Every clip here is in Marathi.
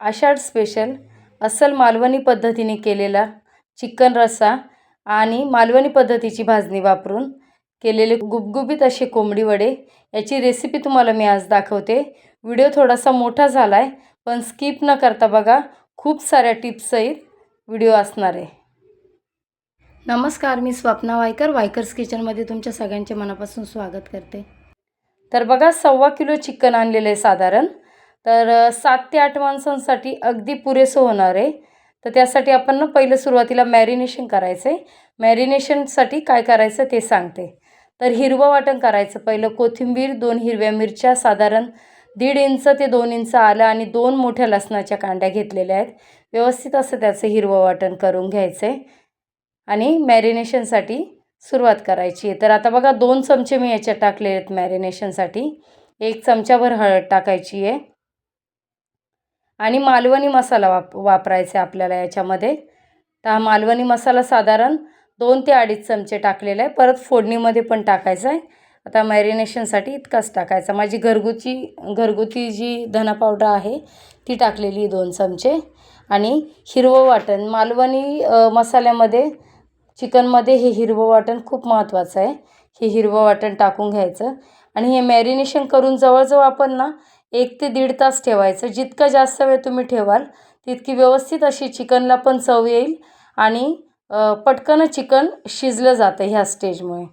आषाढ स्पेशल अस्सल मालवणी पद्धतीने केलेला चिकन रस्सा आणि मालवणी पद्धतीची भाजणी वापरून केलेले गुबगुबीत असे कोंबडी वडे. याची रेसिपी तुम्हाला मी आज दाखवते. व्हिडिओ थोडासा मोठा झाला आहे पण स्किप न करता बघा खूप साऱ्या टिप्ससहित व्हिडिओ असणार आहे. नमस्कार मी स्वप्ना वायकर वायकर्स किचनमध्ये तुमच्या सगळ्यांचे मनापासून स्वागत करते. तर बघा सव्वा किलो चिकन आणलेलं आहे साधारण. तर सात ते आठ माणसांसाठी अगदी पुरेसं होणार आहे. तर त्यासाठी आपण ना पहिलं सुरुवातीला मॅरिनेशन करायचं आहे मॅरिनेशनसाठी काय करायचं ते सांगते. तर हिरवं वाटण करायचं पहिलं. कोथिंबीर दोन हिरव्या मिरच्या साधारण दीड इंच ते दोन इंच आलं आणि दोन मोठ्या लसणाच्या कांड्या घेतलेल्या आहेत. व्यवस्थित असं त्याचं हिरवं वाटण करून घ्यायचं आहे आणि मॅरिनेशनसाठी सुरुवात करायची आहे. तर आता बघा दोन चमचे मी याच्यात टाकले आहेत मॅरिनेशनसाठी. एक चमच्याभर हळद टाकायची आहे. आणि मालवणी मसाला वाप वापरायचा आहे आपल्याला याच्यामध्ये. तर हा मालवणी मसाला साधारण दोन ते अडीच चमचे टाकलेला आहे. परत फोडणीमध्ये पण टाकायचा आहे. आता मॅरिनेशनसाठी इतकाच टाकायचा. माझी घरगुती घरगुती जी धना पावडर आहे ती टाकलेली दोन चमचे. आणि हिरवं वाटण. मालवणी मसाल्यामध्ये चिकनमध्ये हे हिरवं वाटण खूप महत्त्वाचं आहे. हे हिरवं वाटण टाकून घ्यायचं. आणि हे मॅरिनेशन करून जवळजवळ आपण ना एक ते दीड तास ठेवायचं. जितकं जास्त वेळ तुम्ही ठेवाल तितकी व्यवस्थित अशी चिकनला पण चव येईल आणि पटकन चिकन शिजलं जातं ह्या स्टेजमुळे.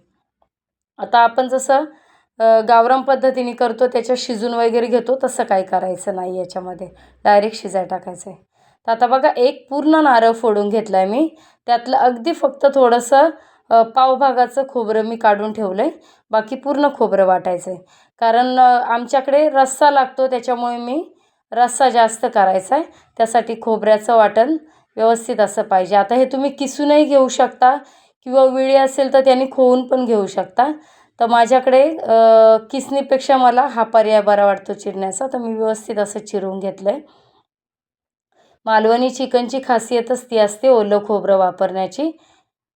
आता आपण जसं अ, गावरान पद्धतीने करतो त्याच्या शिजून वगैरे घेतो तसं काय करायचं नाही याच्यामध्ये. डायरेक्ट शिजाय टाकायचं आहे तर आता बघा एक पूर्ण नारळ फोडून घेतला आहे मी. त्यातलं अगदी फक्त थोडंसं पावभागाचं खोबरं मी काढून ठेवलं आहे बाकी पूर्ण खोबरं वाटायचं आहे कारण आमच्याकडे रस्सा लागतो त्याच्यामुळे मी रस्सा जास्त करायचा आहे. त्यासाठी खोबऱ्याचं वाटण व्यवस्थित असं पाहिजे. आता हे तुम्ही किसूनही घेऊ शकता किंवा विळी असेल तर त्यांनी खोवून पण घेऊ शकता. तर माझ्याकडे किसनीपेक्षा किसणीपेक्षा मला हा पर्याय बरा वाटतो चिरण्याचा. तर मी व्यवस्थित असं चिरून घेतलं आहे मालवणी चिकनची खासियतच ती असते ओलं खोबरं वापरण्याची.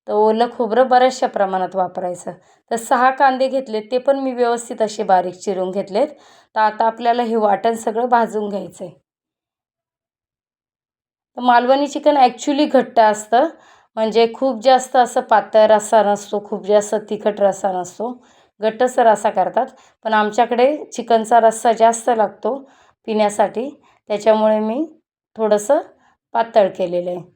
तर ओलं खोबरं बऱ्याचशा प्रमाणात वापरायचं. तर सहा कांदे घेतलेत ते पण मी व्यवस्थित असे बारीक चिरून घेतलेत. तर आता आपल्याला हे वाटण सगळं भाजून घ्यायचं आहे तर मालवणी चिकन ॲक्च्युली घट्ट असतं. म्हणजे खूप जास्त असं पातळ रस्सा नसतो खूप जास्त तिखट रस्सा नसतो. घट्टसर रस्सा करतात. पण आमच्याकडे चिकनचा रस्सा जास्त लागतो पिण्यासाठी. त्याच्यामुळे मी थोडंसं पातळ केलेलं आहे.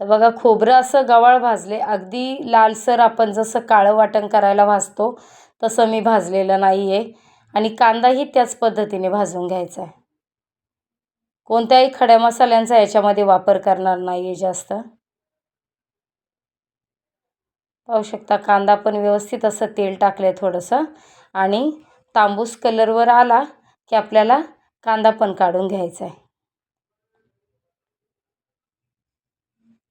तर बघा खोबरं असं गवाळ भाजले. अगदी लालसर आपण जसं काळं वाटण करायला भाजतो तसं मी भाजलेलं नाही आहे आणि कांदाही त्याच पद्धतीने भाजून घ्यायचा आहे. कोणत्याही खड्या मसाल्यांचा याच्यामध्ये वापर करणार नाही आहे जास्त. पाहू शकता कांदा पण व्यवस्थित असं तेल टाकलं आहे थोडंसं. आणि तांबूस कलरवर आला की आपल्याला कांदा पण काढून घ्यायचा आहे.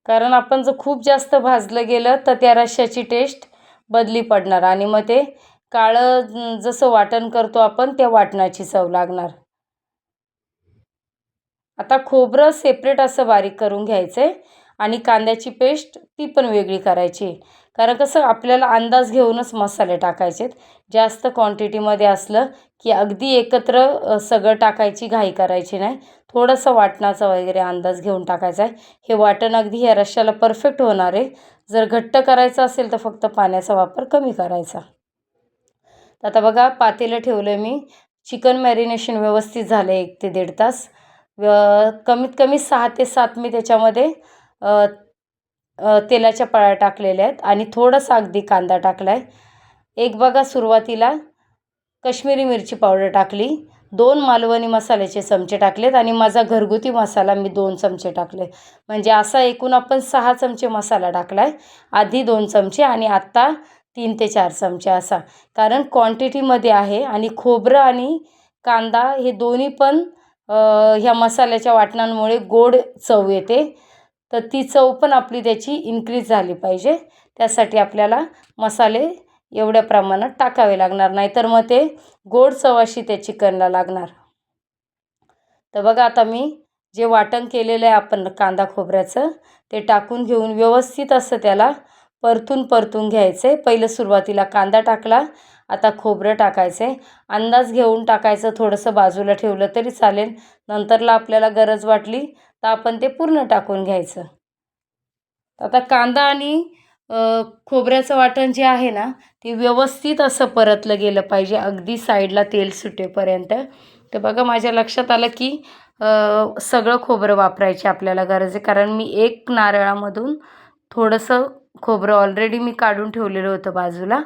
कारण आपण जर खूप जास्त भाजलं गेलं तर त्या रश्श्याची टेस्ट बदली पडणार. आणि मग ते काळं जसं वाटण करतो आपण त्या वाटणाची चव लागणार. आता खोबरं सेपरेट असं बारीक करून घ्यायचं आहे आणि कांद्याची पेस्ट ती पण वेगळी करायची. कारण कसं आपल्याला अंदाज घेऊनच मसाले टाकायचे जास्त क्वांटिटीमध्ये असलं की अगदी एकत्र सगळं टाकायची घाई करायची नाही. थोडंसं वाटणाचा वगैरे अंदाज घेऊन टाकायचा आहे. हे वाटण अगदी ह्या रश्श्याला परफेक्ट होणार आहे. जर घट्ट करायचं असेल तर फक्त पाण्याचा वापर कमी करायचा. आता बघा पातेलं ठेवलं आहे मी. चिकन मॅरिनेशन व्यवस्थित झालं आहे एक ते दीड तास. व कमीत कमी सहा ते सात मी त्याच्यामध्ये तेलाच्या पळ्या टाकलेल्या आहेत आणि थोडासा अगदी कांदा टाकला आहे एक बघा सुरुवातीला. कश्मीरी मिरची पावडर टाकली. दोन मालवणी मसाल्याचे चमचे टाकलेत आणि माझा घरगुती मसाला मी दोन चमचे टाकले. म्हणजे असा एकूण आपण सहा चमचे मसाला टाकला आहे आधी दोन चमचे आणि आत्ता तीन ते चार चमचे असा. कारण क्वांटिटीमध्ये आहे आणि खोबरं आणि कांदा हे दोन्ही पण ह्या मसाल्याच्या वाटणांमुळे गोड चव येते. तर ती चव पण आपली त्याची इन्क्रीज झाली पाहिजे. त्यासाठी आपल्याला मसाले एवढ्या प्रमाणात टाकावे लागणार. नाही तर मग ते गोड चव अशी त्या चिकनला लागणार. तर बघा आता मी जे वाटण केलेलं आहे आपण कांदा खोबऱ्याचं ते टाकून घेऊन व्यवस्थित असं त्याला परतून परतून घ्यायचं आहे पहिलं सुरुवातीला कांदा टाकला आता खोबरं टाकायचं आहे अंदाज घेऊन टाकायचं थोडंसं बाजूला ठेवलं तरी चालेल. नंतरला आपल्याला गरज वाटली तर आपण ते पूर्ण टाकून घ्यायचं. आता कांदा आणि खोबऱ्याचं वाटण जे आहे ना ते व्यवस्थित असं परतलं गेलं पाहिजे अगदी साईडला तेल सुटेपर्यंत. तर बघा माझ्या लक्षात आलं की सगळं खोबरं वापरायची आपल्याला गरज आहे. कारण मी एक नारळामधून थोडंसं खोबरं ऑलरेडी मी काढून ठेवलेलं होतं बाजूला.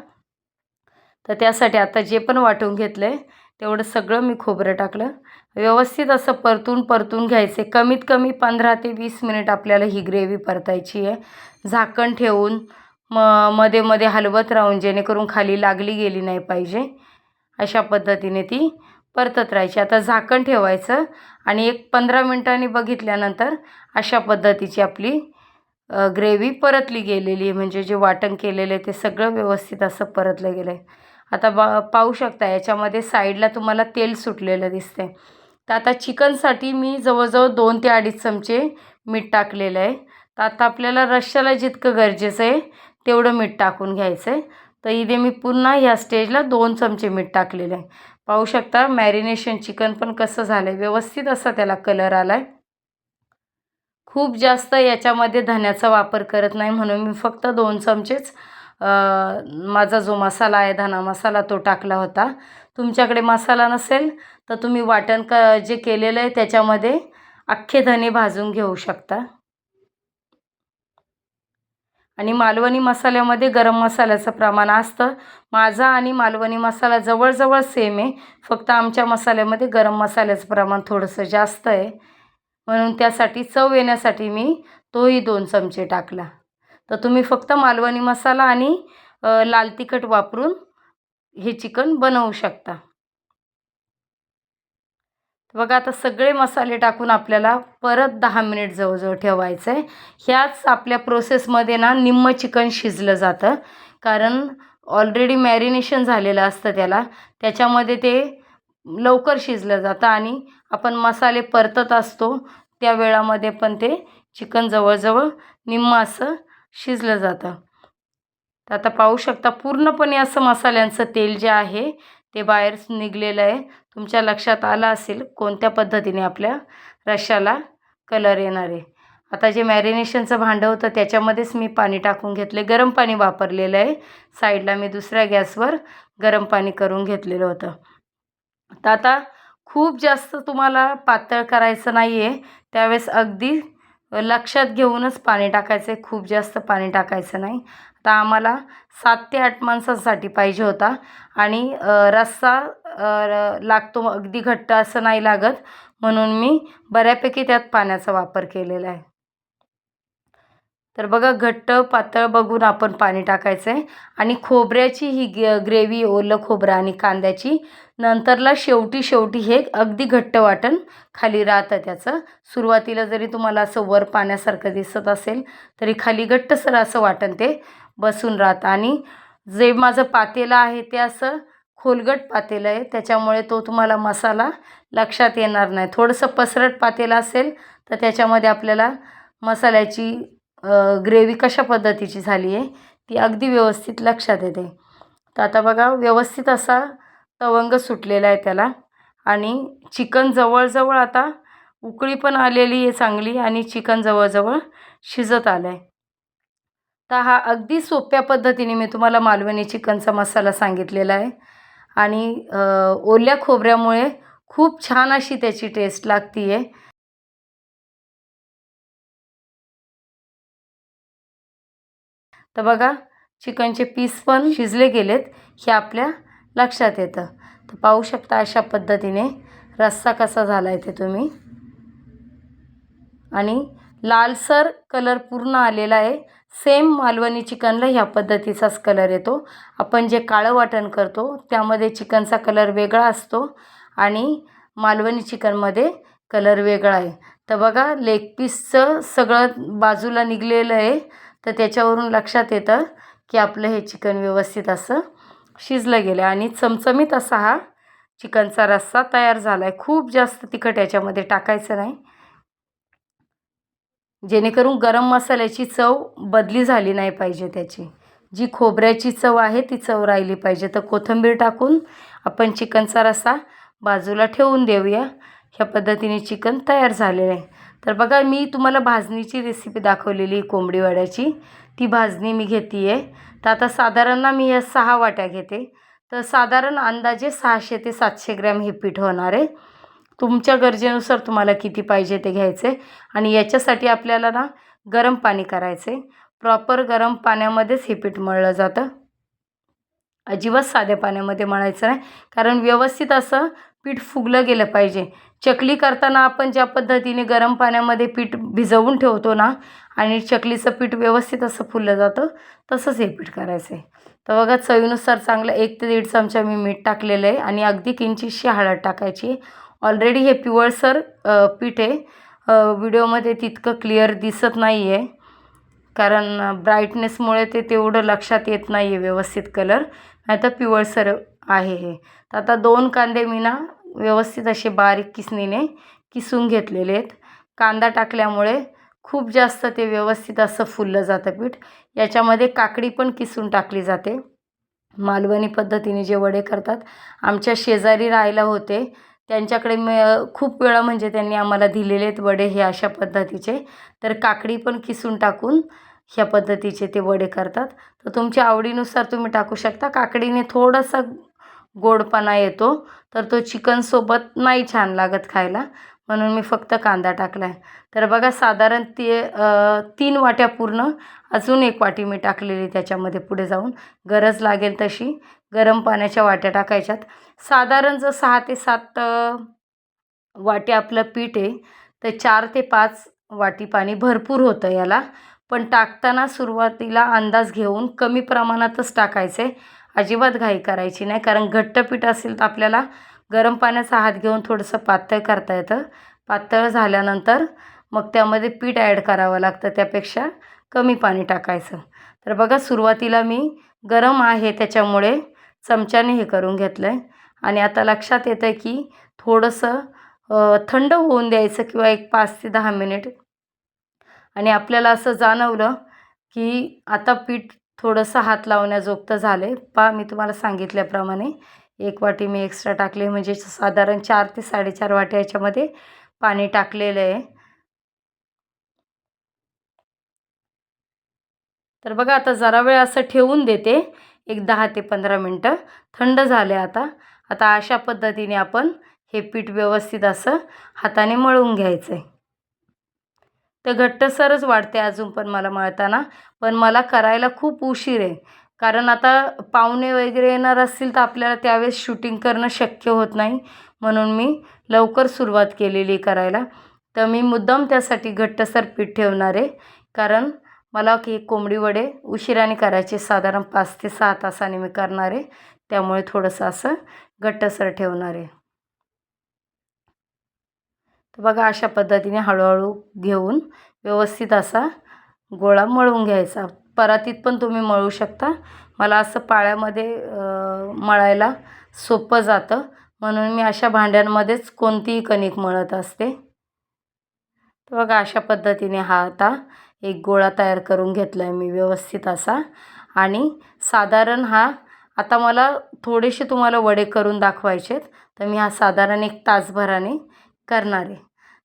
तर त्यासाठी आता जे पण वाटून घेतलं आहे तेवढं सगळं मी खोबरं टाकलं. व्यवस्थित असं परतून परतून घ्यायचे. कमीत कमी पंधरा ते वीस मिनिट आपल्याला ही ग्रेव्ही परतायची आहे. झाकण ठेवून म मध्ये मध्ये हलवत राहून जेणेकरून खाली लागली गेली नाही पाहिजे. अशा पद्धतीने ती परतत राहायची. आता झाकण ठेवायचं आणि एक पंधरा मिनटांनी बघितल्यानंतर अशा पद्धतीची आपली ग्रेव्ही परतली गेलेली आहे. म्हणजे जे वाटण केलेलं आहे ते सगळं व्यवस्थित असं परतलं गेलं आहे आता बा पाहू शकता याच्यामध्ये साईडला तुम्हाला तेल सुटलेलं दिसते तर आता चिकनसाठी मी जवळजवळ दोन ते अडीच चमचे मीठ टाकलेलं आहे. तर आता आपल्याला रश्श्याला जितकं गरजेचं आहे तेवढं मीठ टाकून घ्यायचं आहे तर इथे मी पुन्हा ह्या स्टेजला दोन चमचे मीठ टाकलेलं आहे. पाहू शकता मॅरिनेशन चिकन पण कसं झालं आहे व्यवस्थित असा त्याला कलर आला आहे खूप जास्त याच्यामध्ये धन्याचा वापर करत नाही म्हणून मी फक्त दोन चमचेच माझा जो मसाला आहे धना मसाला तो टाकला होता. तुमच्याकडे मसाला नसेल तर तुम्ही वाटण क जे केलेलं आहे त्याच्यामध्ये अख्खे धने भाजून घेऊ शकता. आणि मालवणी मसाल्यामध्ये गरम मसाल्याचं प्रमाण असतं. माझा आणि मालवणी मसाला जवळजवळ सेम आहे. फक्त आमच्या मसाल्यामध्ये गरम मसाल्याचं प्रमाण थोडंसं जास्त आहे. म्हणून त्यासाठी चव येण्यासाठी मी तोही दोन चमचे टाकला. तर तुम्ही फक्त मालवणी मसाला आणि लाल तिखट वापरून हे चिकन बनवू शकता. बघा आता सगळे मसाले टाकून आपल्याला परत दहा मिनिट जवळजवळ ठेवायचं आहे ह्याच आपल्या प्रोसेसमध्ये ना निम्म चिकन शिजलं जातं. कारण ऑलरेडी मॅरिनेशन झालेलं असतं त्याला. त्याच्यामध्ये ते लवकर शिजलं जातं आणि आपण मसाले परतत असतो. त्या वेळामध्ये पण ते चिकन जवळजवळ निम्म असं शिजलं जातं. तर आता पाहू शकता पूर्णपणे असं मसाल्यांचं तेल जे आहे ते बाहेर निघलेलं आहे. तुमच्या लक्षात आलं असेल कोणत्या पद्धतीने आपल्या रश्याला कलर येणार आहे. आता जे मॅरिनेशनचं भांडं होतं त्याच्यामध्येच मी पाणी टाकून घेतले. गरम पाणी वापरलेलं आहे. साईडला मी दुसऱ्या गॅसवर गरम पाणी करून घेतलेलं होतं. तर आता खूप जास्त तुम्हाला पातळ करायचं नाही आहे त्यावेळेस अगदी लक्षात घेऊनच पाणी टाकायचं आहे खूप जास्त पाणी टाकायचं नाही. आता आम्हाला सात ते आठ माणसांसाठी पाहिजे होता. आणि रस्सा लागतो अगदी घट्ट असं नाही लागत. म्हणून मी बऱ्यापैकी त्यात पाण्याचा वापर केलेला आहे. तर बघा घट्ट पातळ बघून आपण पाणी टाकायचं आहे आणि खोबऱ्याची ही ग्रेव्ही ओलं खोबरं आणि कांद्याची नंतरला शेवटी शेवटी हे अगदी घट्ट वाटण खाली राहतं त्याचं. सुरुवातीला जरी तुम्हाला असं वर पाण्यासारखं दिसत असेल तरी खाली घट्टसर असं वाटण ते बसून राहतं. आणि जे माझं पातेलं आहे ते असं खोलगट पातेलं आहे त्याच्यामुळे तो तुम्हाला मसाला लक्षात येणार नाही. थोडंसं पसरट पातेलं असेल तर त्याच्यामध्ये आपल्याला मसाल्याची ग्रेव्ही कशा पद्धतीची झाली आहे ती अगदी व्यवस्थित लक्षात येते. तर आता बघा व्यवस्थित असा तवंग सुटलेला आहे त्याला. आणि चिकन जवळजवळ आता उकळी पण आलेली आहे चांगली आणि चिकन जवळजवळ शिजत आलं आहे तर हा अगदी सोप्या पद्धतीने मी तुम्हाला मालवणी चिकनचा मसाला सांगितलेला आहे. आणि ओल्या खोबऱ्यामुळे खूप छान अशी त्याची टेस्ट लागती आहे तर बघा चिकनचे पीस पण शिजले गेलेत. हे आपल्या लक्षात येतं. तर पाहू शकता अशा पद्धतीने रस्सा कसा झाला आहे ते तुम्ही. आणि लालसर कलर पूर्ण आलेला आहे. सेम मालवणी चिकनला ह्या पद्धतीचाच कलर येतो. आपण जे काळं वाटण करतो त्यामध्ये चिकनचा कलर वेगळा असतो आणि मालवणी चिकनमध्ये कलर वेगळा आहे. तर बघा लेग पीसचं सगळं बाजूला निघलेलं आहे. तर त्याच्यावरून लक्षात येतं की आपलं हे चिकन व्यवस्थित असं शिजलं गेलं आणि चमचमीत असा हा चिकनचा रस्सा तयार झाला आहे खूप जास्त तिखट याच्यामध्ये टाकायचं नाही. जेणेकरून गरम मसाल्याची चव बदली झाली नाही पाहिजे त्याची. जी खोबऱ्याची चव आहे ती चव राहिली पाहिजे. तर कोथिंबीर टाकून आपण चिकनचा रस्सा बाजूला ठेवून देऊया. ह्या पद्धतीने चिकन तयार झालेलं आहे. तर बघा मी तुम्हाला भाजणीची रेसिपी दाखवलेली आहे कोंबडी वड्याची ती भाजणी मी घेते आहे तर आता साधारण ना मी या सहा वाट्या घेते. तर साधारण अंदाजे सहाशे ते सातशे ग्रॅम हे पीठ होणार आहे. तुमच्या गरजेनुसार तुम्हाला किती पाहिजे ते घ्यायचे. आणि याच्यासाठी आपल्याला ना गरम पाणी करायचं आहे प्रॉपर गरम पाण्यामध्येच हे पीठ मळलं जातं. अजिबात साध्या पाण्यामध्ये मळायचं नाही. कारण व्यवस्थित असं पीठ फुगलं गेलं पाहिजे. चकली करताना आपण ज्या पद्धतीने गरम पाण्यामध्ये पीठ भिजवून ठेवतो ना आणि चकलीचं पीठ व्यवस्थित असं फुललं जातं तसंच हे पीठ करायचं आहे तर बघा चवीनुसार चांगलं एक ते दीड चमचा मी मीठ टाकलेलं आहे आणि अगदी किंचितशी हळद टाकायची ऑलरेडी हे पिवळसर पीठ आहे. व्हिडिओमध्ये तितकं क्लिअर दिसत नाही आहे कारण ब्राईटनेसमुळे ते तेवढं लक्षात येत नाही आहे व्यवस्थित कलर नाही तर पिवळसर आहे हे. तर आता दोन कांदे मी ना व्यवस्थित असे बारीक किसणीने किसून घेतलेले आहेत. कांदा टाकल्यामुळे खूप जास्त ते व्यवस्थित असं फुललं जातं पीठ. याच्यामध्ये काकडी पण किसून टाकली जाते. मालवणी पद्धतीने जे वडे करतात. आमच्या शेजारी राहायला होते. त्यांच्याकडे म खूप वेळा म्हणजे त्यांनी आम्हाला दिलेले आहेत वडे हे अशा पद्धतीचे. तर काकडी पण किसून टाकून ह्या पद्धतीचे ते वडे करतात. तर तुमच्या आवडीनुसार तुम्ही टाकू शकता. काकडीने थोडासा गोडपणा येतो तर तो चिकनसोबत नाही छान लागत खायला. म्हणून मी फक्त कांदा टाकला आहे तर बघा साधारण ते तीन वाट्या पूर्ण अजून एक वाटी मी टाकलेली त्याच्यामध्ये पुढे जाऊन. गरज लागेल तशी. गरम पाण्याच्या वाट्या टाकायच्यात. साधारण जर सहा ते सात वाटी आपलं पीठ आहे तर चार ते पाच वाटी पाणी भरपूर होतं याला. पण टाकताना सुरुवातीला अंदाज घेऊन कमी प्रमाणातच टाकायचे. अजिबात घाई करायची नाही. कारण घट्ट पीठ असेल तर आपल्याला गरम पाण्याचा हात घेऊन थोडंसं पातळ करता येतं. पातळ झाल्यानंतर मग त्यामध्ये पीठ ॲड करावं लागतं. त्यापेक्षा कमी पाणी टाकायचं. तर बघा सुरुवातीला मी गरम आहे त्याच्यामुळे चमच्याने हे करून घेतलं आहे आणि आता लक्षात येतं आहे की थोडंसं थंड होऊन द्यायचं किंवा एक पाच ते दहा मिनिट. आणि आपल्याला असं जाणवलं की आता पीठ थोडंसं हात लावण्याजोगतं झालं आहे पा मी तुम्हाला सांगितल्याप्रमाणे एक वाटी मी एक्स्ट्रा टाकले. म्हणजे साधारण चार ते साडेचार वाटी याच्यामध्ये पाणी टाकलेलं आहे. तर बघा आता जरा वेळ असं ठेवून देते. एक दहा ते पंधरा मिनटं. थंड झाले आता. आता अशा पद्धतीने आपण हे पीठ व्यवस्थित असं हाताने मळून घ्यायचं आहे तर घट्टसरच वाढते अजून पण मला मळताना. पण मला करायला खूप उशीर आहे. कारण आता पाहुणे वगैरे येणार असतील तर आपल्याला त्यावेळेस शूटिंग करणं शक्य होत नाही. म्हणून मी लवकर सुरुवात केलेली करायला. तर मी मुद्दाम त्यासाठी घट्टसर पीठ ठेवणार आहे. कारण मला की कोंबडी वडे उशिराने करायचे. साधारण पाच ते सहा तासाने मी करणार आहे. त्यामुळे थोडंसं असं घट्टसर ठेवणार आहे. तर बघा अशा पद्धतीने हळूहळू घेऊन व्यवस्थित असा गोळा मळून घ्यायचा. परातीत पण तुम्ही मळू शकता. मला असं पाळ्यामध्ये मळायला सोपं जातं. म्हणून मी अशा भांड्यांमध्येच कोणतीही कणिक मळत असते. तर बघा अशा पद्धतीने हा आता एक गोळा तयार करून घेतला आहे मी व्यवस्थित असा. आणि साधारण हा आता मला थोडेसे तुम्हाला वडे करून दाखवायचे आहेत तर मी हा साधारण एक तासभराने करणार आहे.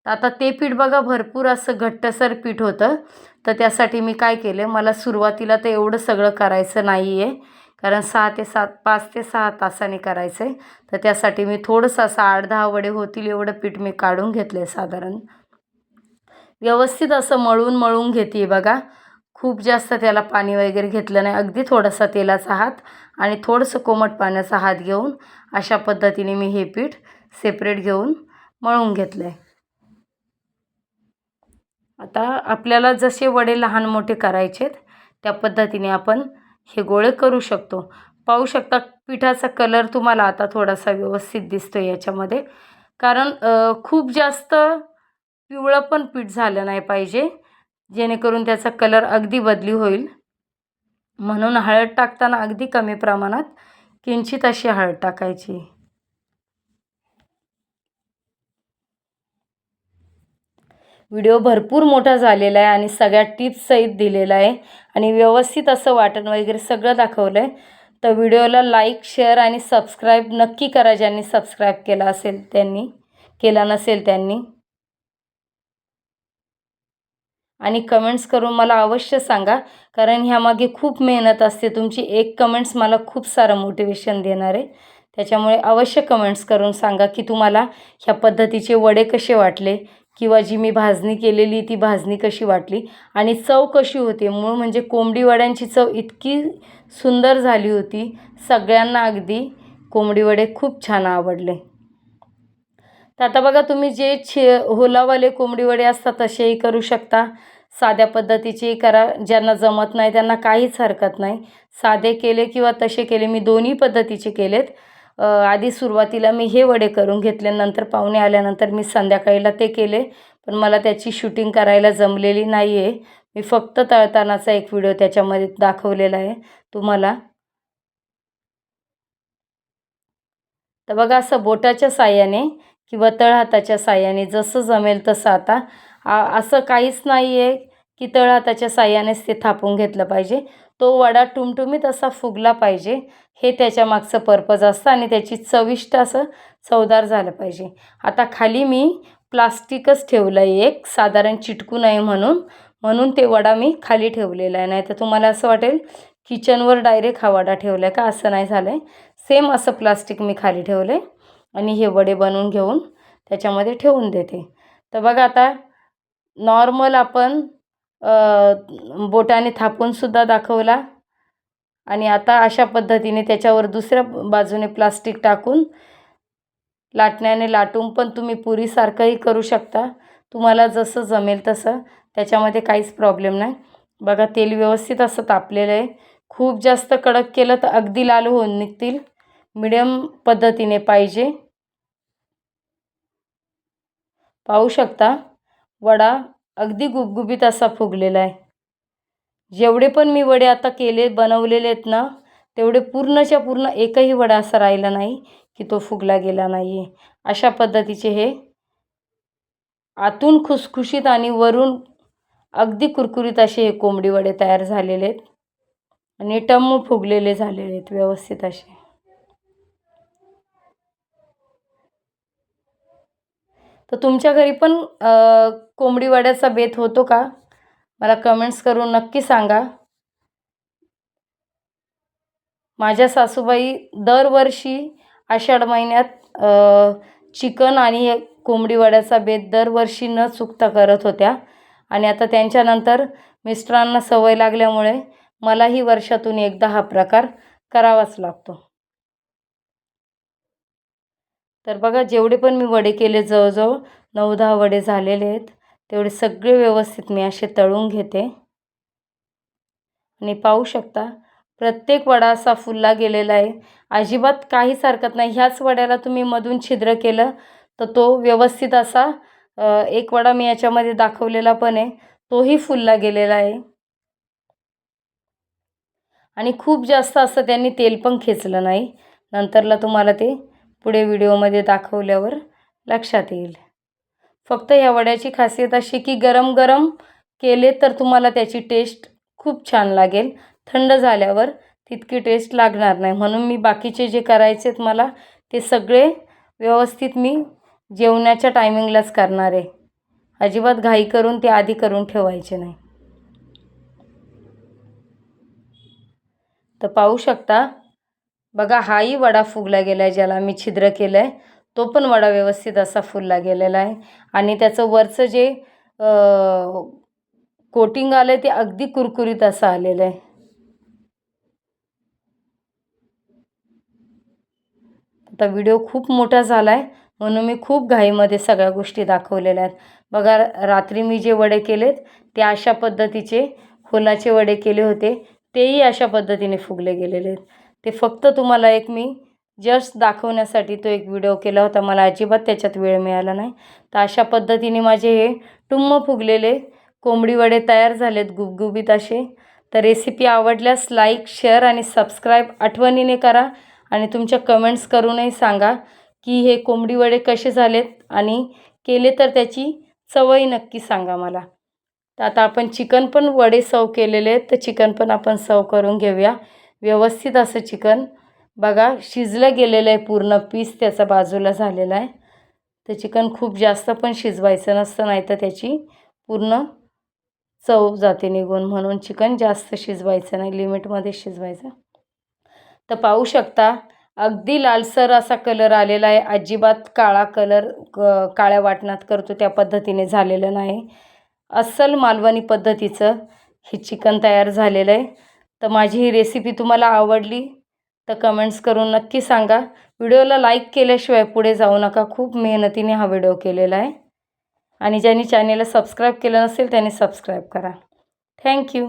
तर आता ते पीठ बघा भरपूर असं घट्टसर पीठ होतं. तर त्यासाठी मी काय केलं मला सुरुवातीला तर एवढं सगळं करायचं नाही आहे कारण सहा ते सात पाच ते सहा तासाने करायचं आहे तर त्यासाठी मी थोडंसं असं आठ दहा वडे होतील एवढं पीठ मी काढून घेतलं आहे साधारण. व्यवस्थित असं मळून मळून घेते बघा. खूप जास्त त्याला पाणी वगैरे घेतलं नाही. अगदी थोडासा तेलाचा हात आणि थोडंसं कोमट पाण्याचा हात घेऊन अशा पद्धतीने मी हे पीठ सेपरेट घेऊन मळून घेतलं आहे आता आपल्याला जसे वडे लहान मोठे करायचेत त्या पद्धतीने आपण हे गोळे करू शकतो. पाहू शकता पिठाचा कलर तुम्हाला आता थोडासा व्यवस्थित दिसतो याच्यामध्ये. कारण खूप जास्त पिवळं पण पीठ झालं नाही पाहिजे जेणेकरून त्याचा कलर अगदी बदली होईल. म्हणून हळद टाकताना अगदी कमी प्रमाणात किंचित अशी हळद टाकायची. व्हिडिओ भरपूर मोठा झालेला आहे आणि सगळ्या टिप्ससहित दिलेला आहे. आणि व्यवस्थित असं वाटण वगैरे सगळं दाखवलं आहे तर व्हिडिओला लाईक शेअर आणि सबस्क्राईब नक्की करा ज्यांनी सबस्क्राईब केला असेल त्यांनी केला नसेल त्यांनी. आणि कमेंट्स करून मला अवश्य सांगा कारण ह्यामागे खूप मेहनत असते. तुमची एक कमेंट्स मला खूप सारं मोटिवेशन देणार आहे. त्याच्यामुळे अवश्य कमेंट्स करून सांगा की तुम्हाला ह्या पद्धतीचे वडे कसे वाटले किंवा जी मी भाजणी केलेली ती भाजणी कशी वाटली आणि चव कशी होती? मूळ म्हणजे कोंबडी वड्यांची चव इतकी सुंदर झाली होती. सगळ्यांना अगदी कोंबडी वडे खूप छान आवडले. तर आता बघा तुम्ही जे छे होलावाले कोंबडी वडे असतात तसेही करू शकता. साध्या पद्धतीचे करा. ज्यांना जमत नाही त्यांना काहीच हरकत नाही. साधे केले किंवा तसे केले मी दोन्ही पद्धतीचे केलेत. आधी सुरुवातीला मी हे वडे करून घेतले नंतर पाहुणे आल्यानंतर मी संध्याकाळीला ते केले पण मला त्याची शूटिंग करायला जमलेली नाही आहे मी फक्त तळतानाचा एक व्हिडिओ त्याच्यामध्ये दाखवलेला आहे. तुम्हाला तर बघा असं बोटाच्या साह्याने किंवा तळहाताच्या साह्याने जसं जमेल तसं आता. असं काहीच नाही आहे की तळहाताच्या साह्यानेच ते थापून घेतलं पाहिजे. तो वडा टुमटुमीत असा फुगला पाहिजे. हे त्याच्या मागचं पर्पज असतं आणि त्याची चविष्ट असं चवदार झालं पाहिजे. आता खाली मी प्लास्टिकच ठेवलं आहे एक. साधारण चिटकू नये म्हणून. म्हणून ते वडा मी खाली ठेवलेला आहे. नाही तर तुम्हाला असं वाटेल किचनवर डायरेक्ट हा वडा ठेवला आहे का? असं नाही झालं आहे सेम असं प्लास्टिक मी खाली ठेवलं आहे आणि हे वडे बनवून घेऊन त्याच्यामध्ये ठेवून देते. तर बघा आता नॉर्मल आपण बोटाने थापूनसुद्धा दाखवला. आणि आता अशा पद्धतीने त्याच्यावर दुसऱ्या बाजूने प्लास्टिक टाकून लाटण्याने लाटून पण तुम्ही पुरीसारखंही करू शकता. तुम्हाला जसं जमेल तसं. त्याच्यामध्ये काहीच प्रॉब्लेम नाही. बघा तेल व्यवस्थित असं तापलेलं आहे. खूप जास्त कडक केलं तर अगदी लाल होऊन निघतील. मिडियम पद्धतीने पाहिजे. पाहू शकता. वडा अगदी गुबगुबीत असा फुगलेला आहे जेवढे पण मी वडे आता केले बनवलेले आहेत ना तेवढे पूर्णच्या पूर्ण एकही वडा असा राहिला नाही की तो फुगला गेला नाही आहे अशा पद्धतीचे हे आतून खुसखुशीत आणि वरून अगदी कुरकुरीत असे हे कोंबडी वडे तयार झालेले आहेत. आणि टम्म फुगलेले झालेले आहेत व्यवस्थित असे. तर तुमच्या घरी पण कोंबडीवाड्याचा बेत होतो का? मला कमेंट्स करून नक्की सांगा. माझ्या सासूबाई दरवर्षी आषाढ महिन्यात चिकन आणि कोंबडीवाड्याचा बेत दरवर्षी न चुकता करत होत्या. आणि आता त्यांच्यानंतर मिस्टरांना सवय लागल्यामुळे मलाही वर्षातून एकदा हा प्रकार करावाच लागतो. तर बघा जेवढे पण मी वडे केले जवळजवळ नऊ दहा वडे झालेले आहेत तेवढे सगळे व्यवस्थित मी असे तळून घेते. आणि पाहू शकता प्रत्येक वडा असा फुलला गेलेला आहे. अजिबात काहीच हरकत नाही. ह्याच वड्याला तुम्ही मधून छिद्र केलं तर तो व्यवस्थित असा एक वडा मी याच्यामध्ये दाखवलेला पण आहे. तोही फुलला गेलेला आहे. आणि खूप जास्त असं त्यांनी तेल पण खेचलं नाही. नंतरला तुम्हाला ते पुढे व्हिडिओमध्ये दाखवल्यावर लक्षात येईल. फक्त ह्या वड्याची खासियत अशी की गरम गरम केले तर तुम्हाला त्याची टेस्ट खूप छान लागेल. थंड झाल्यावर तितकी टेस्ट लागणार नाही. म्हणून मी बाकीचे जे करायचे आहेत मला ते सगळे व्यवस्थित मी जेवणाच्या टायमिंगलाच करणार आहे. अजिबात घाई करून ते आधी करून ठेवायचे नाही. तर पाहू शकता बघा हाही वडा फुगला गेला आहे ज्याला मी छिद्र केलं आहे तो पण वडा व्यवस्थित असा फुलला गेलेला आहे. आणि त्याचं वरचं जे कोटिंग आलं आहे ते अगदी कुरकुरीत असं आलेलं आहे. आता व्हिडिओ खूप मोठा झाला आहे म्हणून मी खूप घाईमध्ये सगळ्या गोष्टी दाखवलेल्या आहेत. बघा रात्री मी जे वडे केलेत ते अशा पद्धतीचे फुलाचे वडे केले होते तेही अशा पद्धतीने फुगले गेलेले आहेत. ते फक्त तुम्हाला एक मी जस्ट दाखवण्यासाठी तो एक व्हिडिओ केला होता. मला अजिबात त्याच्यात वेळ मिळाला नाही. तर अशा पद्धतीने माझे हे टुम्म फुगलेले कोंबडी वडे तयार झालेत गुबगुबीत असे. तर रेसिपी आवडल्यास लाईक शेअर आणि सबस्क्राईब आठवणीने करा आणि तुमच्या कमेंट्स करूनही सांगा की हे कोंबडी वडे कसे झालेत आणि केले तर त्याची चवही नक्की सांगा मला. तर आता आपण चिकन पण वडे सर्व केलेले आहेत. तर चिकन पण आपण सर्व करून घेऊया. व्यवस्थित असं चिकन. बघा शिजलं गेलेलं आहे पूर्ण पीस त्याचा बाजूला झालेला आहे. तर चिकन खूप जास्त पण शिजवायचं नसतं नाही तर त्याची पूर्ण चव जाते निघून. म्हणून चिकन जास्त शिजवायचं नाही लिमिटमध्ये शिजवायचं. तर पाहू शकता अगदी लालसर असा कलर आलेला आहे. अजिबात काळा कलर क काळ्या वाटणात करतो त्या पद्धतीने झालेलं नाही. अस्सल मालवणी पद्धतीचं हे चिकन तयार झालेलं आहे. तर माझी ही रेसिपी तुम्हाला आवडली तर कमेंट्स करून नक्की सांगा. व्हिडिओला लाईक केल्याशिवाय पुढे जाऊ नका. खूप मेहनतीने हा व्हिडिओ केलेला आहे. आणि ज्यांनी चॅनेलला सबस्क्राईब केलं नसेल त्यांनी सबस्क्राईब करा. थँक्यू